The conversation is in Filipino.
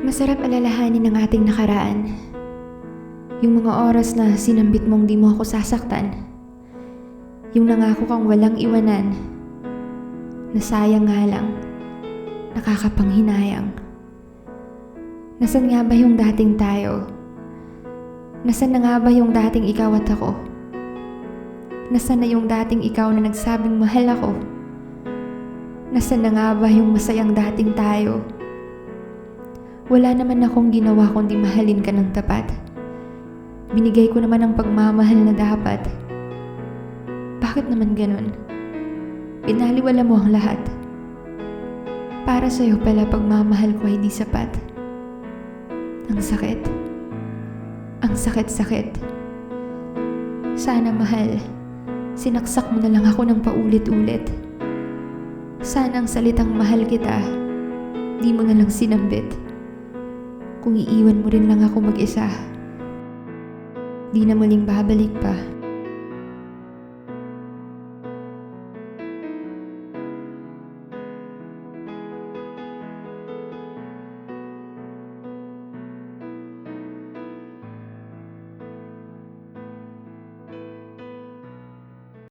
Masarap alalahanin ang ating nakaraan. Yung mga oras na sinambit mong di mo ako sasaktan. Yung nangako kang walang iwanan. Na sayang nga lang. Nakakapanghinayang. Nasaan nga ba yung dating tayo? Nasaan na nga ba yung dating ikaw at ako? Nasaan na yung dating ikaw na nagsabing mahal ako? Nasaan na nga ba yung masayang dating tayo? Wala naman akong ginawa kundi mahalin ka ng tapat. Binigay ko naman ang pagmamahal na dapat. Bakit naman ganun? Pinaliwala mo ang lahat. Para sa'yo pala pagmamahal ko ay di sapat. Ang sakit. Ang sakit-sakit. Sana mahal, sinaksak mo na lang ako ng paulit-ulit. Sana ang salitang mahal kita, di mo na lang sinambit. Kung iiwan mo rin lang ako mag-isa, di na muling babalik pa.